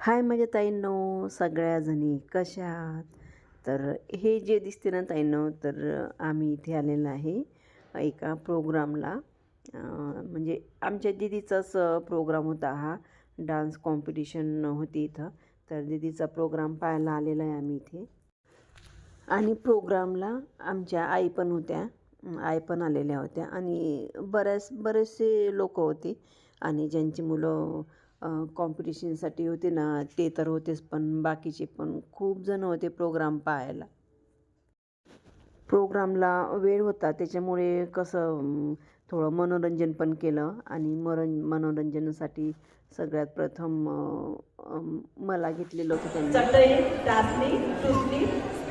हाय माझ्या ताईंनो सगळ्याजणी कशात कशा आहात? तर हे जे दिसते ना ताईंनो तर आम्ही इथे आलेलो आहे एका प्रोग्रामला. म्हणजे आमच्या दिदीचाच प्रोग्राम होता हा. डान्स कॉम्पिटिशन होती इथं. तर दिदीचा प्रोग्राम पाहायला आलेला आहे आम्ही इथे. आणि प्रोग्रामला आमच्या आई पण होत्या. आई पण आलेल्या होत्या. आणि बऱ्याच बरेचसे लोक होते. आणि ज्यांची मुलं कॉम्पिटिशनसाठी होते ना ते तर होतेच पण बाकीचे पण खूप जण होते प्रोग्राम पाहायला. प्रोग्रामला वेळ होता त्याच्यामुळे कसं थोडं मनोरंजन पण केलं आणि मरन मनोरंजनासाठी सगळ्यात प्रथम मला घेतलेलं होतं त्यांनी. चटई टाचणी टुसली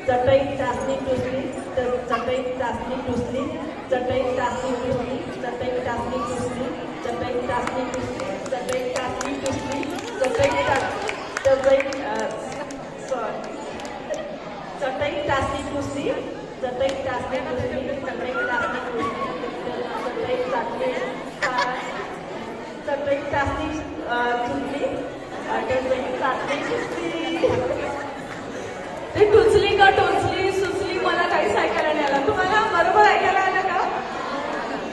चटई टाचणी टुसली तर चटई टाचणी टुसली चटई टाचणी टुसली चटई टाचणी टुसली चटई टाचणी टुसली चटई टाचणी टुसली चटई टाच चटई. चटई टुसली टुसली टुसली ते टुचली का टोचली सुचली मला काहीच ऐकायला नाही आलं. तुम्हाला बरोबर ऐकायला आलं का?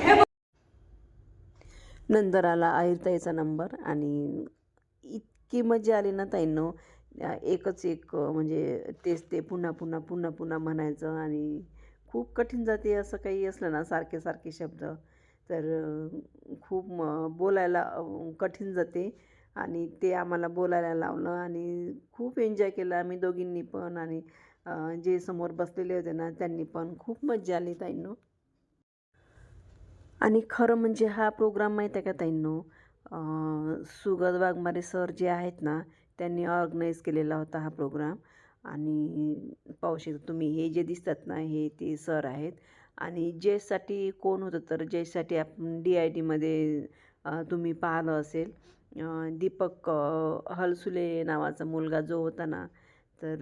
हे नंतर आला आहिरताईचा नंबर आणि इतकी मजा आली ना ताईंनो. एकच एक म्हणजे तेच ते पुन्हा पुन्हा पुन्हा पुन्हा म्हणायचं आणि खूप कठीण जाते असं काही असलं ना सारखे सारखे शब्द. तर खूप म बोलायला कठीण जाते आणि ते आम्हाला बोलायला लावलं आणि खूप एन्जॉय केलं आम्ही दोघींनी पण आणि जे समोर बसलेले होते ना त्यांनी पण खूप मजा आली ताईंनो. आणि खरं म्हणजे हा प्रोग्राम माहीत आहे का ताईंनो? सुगत वाघमारे सर जे आहेत ना त्यांनी ऑर्गनाईज केलेला होता हा प्रोग्राम आणि पाहू शकता तुम्ही हे जे दिसतात ना हे ते सर आहेत. आणि जेसाठी कोण होतं तर जेसाठी आपण डी आय डीमध्ये तुम्ही पाहिलं असेल दीपक हलसुले नावाचा मुलगा जो होता ना तर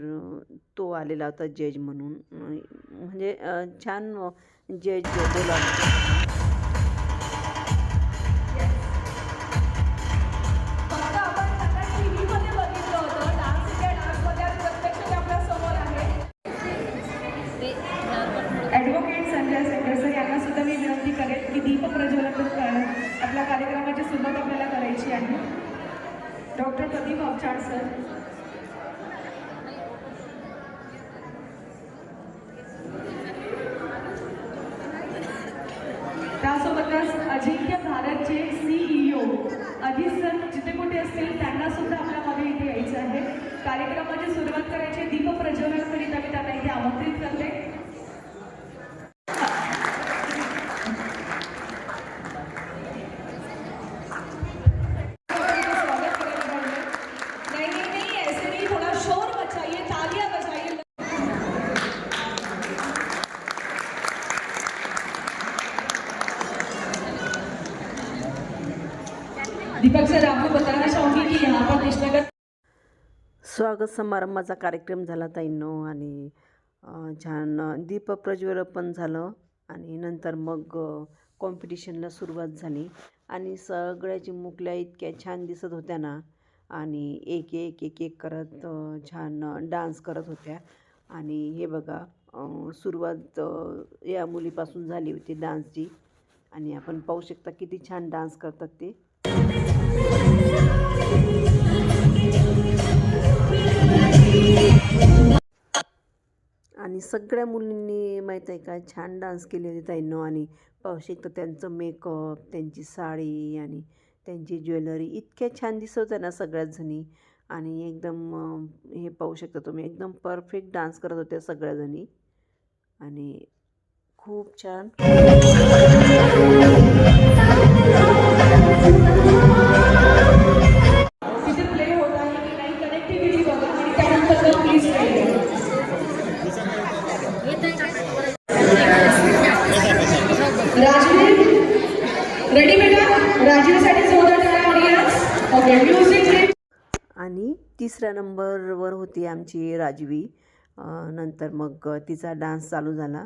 तो आलेला होता जज म्हणून. म्हणजे छान जज बोला डॉक्टर प्रदीप अवचाड सर? त्यासोबतच अजिंक्य भारतचे सीईओ अधीर सर जिथे कुठे असतील त्यांना सुद्धा आपल्यामध्ये इथे यायचं आहे. कार्यक्रमाची सुरुवात करायची दीप प्रज्वलन करीत आम्ही त्यांना इथे आमंत्रित करते स्वागत करायला पाहिजे नहीं नहीं नहीं ऐसे नहीं थोड़ा शोर मचाइए तालियां बजाइए दीपक सर आपको बताना चाहूंगी कि यहाँ पर कृष्णगढ़ स्वागत समारंभाचा कार्यक्रम झाला ताईंनो आणि छान अं, दीप पण झालं आणि नंतर मग कॉम्पिटिशनला सुरुवात झाली. आणि सगळ्याची मुकल्या इतक्या छान दिसत होत्या ना. आणि एक एक एक एक करत छान डान्स करत होत्या. आणि हे बघा सुरुवात या मुलीपासून झाली होती डान्सची आणि आपण पाहू शकता किती छान डान्स करतात ते. आणि सगळ्या मुलींनी माहीत आहे का छान डान्स केलेले ताईंनो. आणि पाहू शकता त्यांचं मेकअप त्यांची साडी आणि त्यांची ज्वेलरी इतक्या छान दिसत होत्या ना सगळ्याच जणी. आणि एकदम हे पाहू शकता तुम्ही एकदम परफेक्ट डान्स करत होत्या सगळ्याजणी आणि खूप छान. रेडी बेटा? राजीवसाठी म्युझिक आणि तिसऱ्या नंबरवर होती आमची राजवी. नंतर मग तिचा डान्स चालू झाला.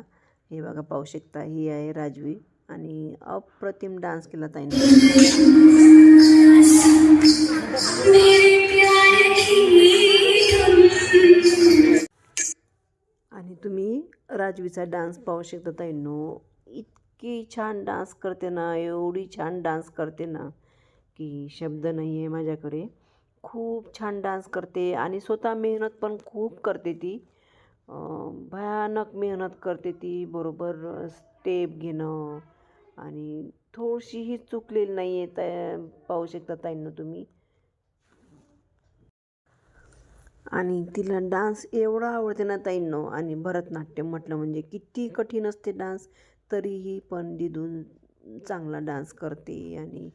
हे बघा पाहू शकता ही आहे राजवी आणि अप्रतिम डान्स केला ताईने. आणि तुम्ही राजवीचा डान्स पाहू शकता ताईनो. की छान डान्स करते ना एवढी छान डान्स करते ना की शब्द नाही आहे माझ्याकडे. खूप छान डान्स करते आणि स्वतः मेहनत पण खूप करते ती. भयानक मेहनत करते ती बरोबर स्टेप घेणं आणि थोडीशीही चुकलेली नाही आहे त्या पाहू शकता ताईंनो तुम्ही. आणि तिला डान्स एवढा आवडते ना ताईंनो आणि भरतनाट्यम म्हटलं म्हणजे किती कठीण असते डान्स. तरीही पण दिदून चांगला डान्स करते आणि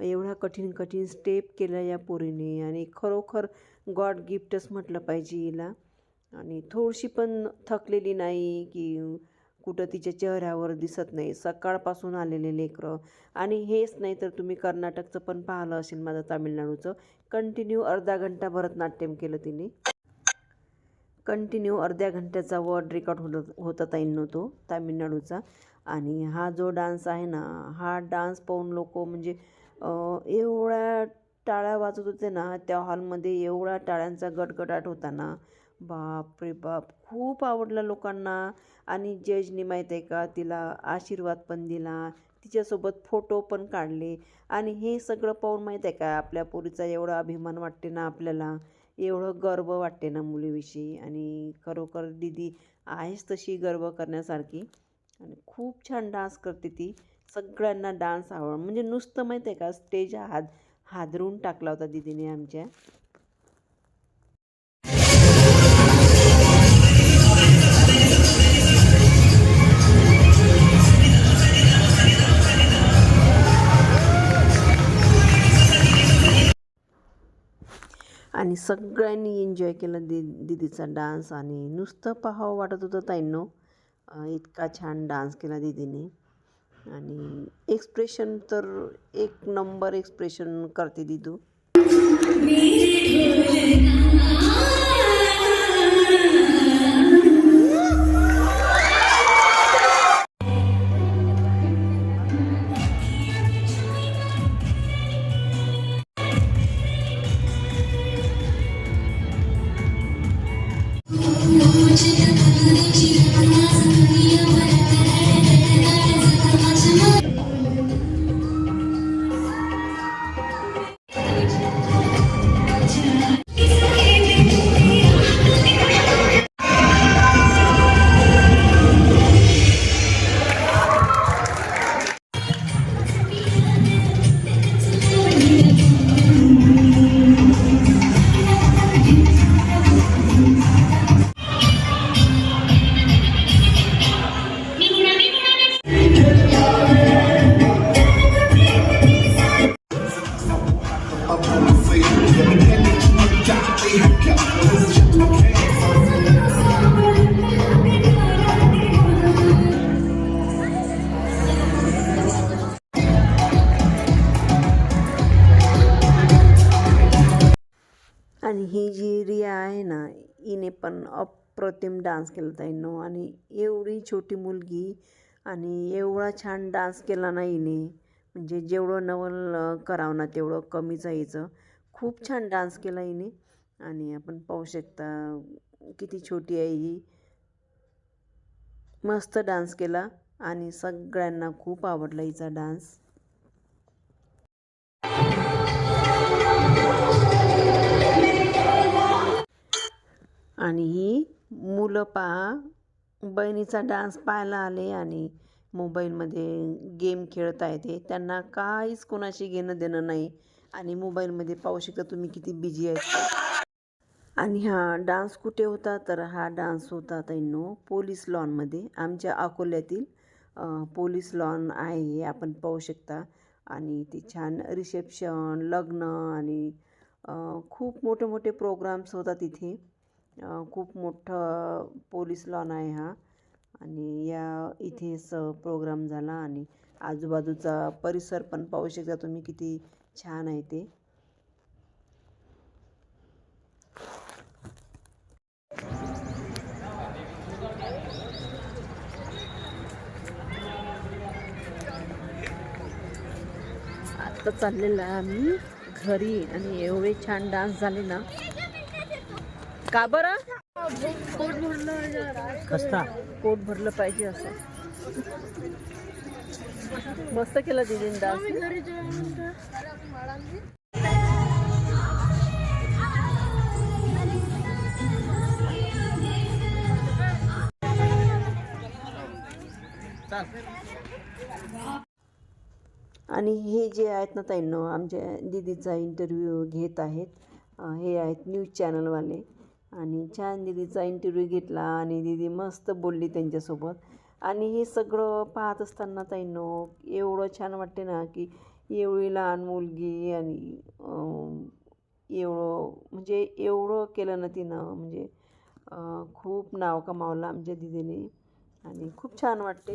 एवढा कठीण कठीण स्टेप केला या पोरीने आणि खरोखर गॉड गिफ्टच म्हटलं पाहिजे हिला. आणि थोडीशी पण थकलेली नाही की कुठं तिच्या चेहऱ्यावर दिसत नाही. सकाळपासून आलेले लेकरं. आणि हेच नाही तर तुम्ही कर्नाटकचं पण पाहिलं असेल माझं तामिळनाडूचं. कंटिन्यू अर्धा घंटा भरतनाट्यम केलं तिने. कंटिन्यू अर्ध्या घंट्याचा वर्ड रेकॉर्ड होत होता ताईंनो तो तामिळनाडूचा. आणि हा जो डान्स आहे ना हा डान्स पाहून लोक म्हणजे एवढ्या टाळ्या वाजत होते ना त्या हॉलमध्ये एवढा टाळ्यांचा गडगडाट होता ना. बाप रे बाप खूप आवडला लोकांना. आणि जजनी माहीत आहे का तिला आशीर्वाद पण दिला. तिच्यासोबत फोटो पण काढले. आणि हे सगळं पाहून माहीत आहे का आपल्या पोरीचा एवढा अभिमान वाटते ना आपल्याला. एवढं गर्व वाटते ना मुलीविषयी. आणि खरोखर दीदी आहेच तशी गर्व करण्यासारखी. आणि खूप छान डान्स करते ती. सगळ्यांना डान्स आवड म्हणजे नुसतं माहीत आहे का स्टेज हाद हादरून टाकला होता दीदीने आमच्या. आणि सगळ्यांनी एन्जॉय केलं दि दिदीचा डान्स आणि नुसतं पाहावं वाटत होतं ताईंनो. इतका छान डान्स केला दीदीने. आणि एक्सप्रेशन तर एक नंबर एक्सप्रेशन करते दिदू. ना हिने पण अप्रतिम डान्स केला ताईंनो. आणि एवढी छोटी मुलगी आणि एवढा छान डान्स केला ना हिने. म्हणजे जेवढं नवल करावं ना तेवढं कमी आहे खूप छान डान्स केला हिने. आणि आपण पाहू शकता किती छोटी आहे ही. मस्त डान्स केला आणि सगळ्यांना खूप आवडला हिचा डान्स. आणि ही मुलं पहा बहिणीचा डान्स पाहायला आले आणि मोबाईलमध्ये गेम खेळता येते त्यांना काहीच कोणाशी घेणं देणं नाही आणि मोबाईलमध्ये पाहू शकता तुम्ही किती बिझी आहेत. आणि हा डान्स कुठे होता? तर हा डान्स होता तैनो पोलीस लॉनमध्ये. आमच्या अकोल्यातील पोलीस लॉन आहे हे आपण पाहू शकता. आणि ते छान रिसेप्शन लग्न आणि खूप मोठे मोठे प्रोग्राम्स होतात तिथे खूप मोठं पोलीस लॉन आहे हा. आणि या इथेच प्रोग्राम झाला आणि आजूबाजूचा परिसर पण पाहू शकता तुम्ही किती छान आहे ते. आता चाललेला आहे आम्ही घरी आणि एवढे छान डान्स झाले ना. का बरं? खस्ता पोट भरलं पाहिजे असं. मस्त केलं डान्स. आणि हे जे आहेत ना ताईंनो आमच्या दीदीचा इंटरव्ह्यू घेत आहेत. हे आहेत न्यूज चॅनलवाले आणि छान दिदीचा इंटरव्ह्यू घेतला आणि दीदी मस्त बोलली त्यांच्यासोबत. आणि हे सगळं पाहत असताना ताईंनो एवढं छान वाटते ना की एवढी लहान मुलगी आणि एवढं म्हणजे एवढं केलं ना तिनं म्हणजे खूप नाव कमावलं आमच्या दिदीने. आणि खूप छान वाटते.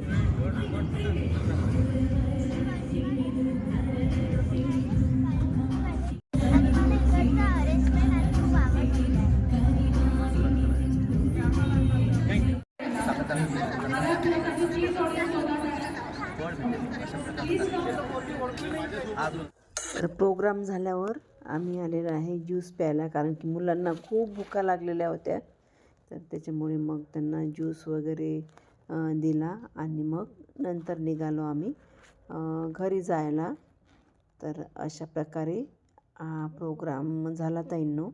तर प्रोग्राम झाल्यावर आम्ही आलेलो आहे ज्यूस प्यायला कारण की मुलांना खूप भुका लागलेल्या होत्या. तर त्याच्यामुळे मग त्यांना ज्यूस वगैरे दिला आणि मग नंतर निघालो आम्ही घरी जायला. तर अशा प्रकारे हा प्रोग्राम झाला ताईंनो.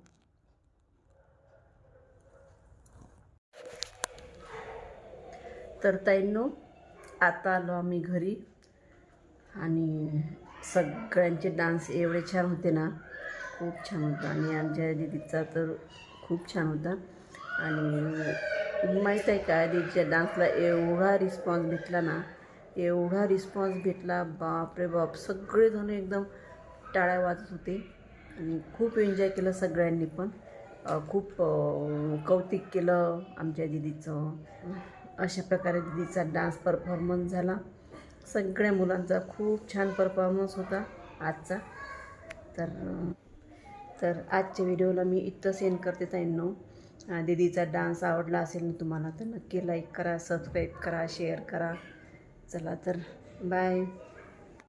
तर ताईंनो आता आलो आम्ही घरी. आणि सगळ्यांचे डान्स एवढे छान होते ना खूप छान होता. आणि आमच्या दीदीचा तर खूप छान होता. आणि माहीत आहे का दीदीच्या डान्सला एवढा रिस्पॉन्स भेटला ना एवढा रिस्पॉन्स भेटला. बाप रे बाप सगळेजण एकदम टाळ्या वाजत होते. आणि खूप एन्जॉय केलं सगळ्यांनी पण. खूप कौतिक केलं आमच्या दीदीचं. अशा प्रकारे दीदीचा डान्स परफॉर्मन्स झाला. सगळ्या मुलांचा खूप छान परफॉर्मन्स होता आजचा. तर तर आजच्या व्हिडिओला मी इथं सेंड करते ताईंनो. दीदीचा डान्स आवडला असेल ना तुम्हाला तर नक्की लाईक करा सबस्क्राईब करा शेअर करा. चला तर बाय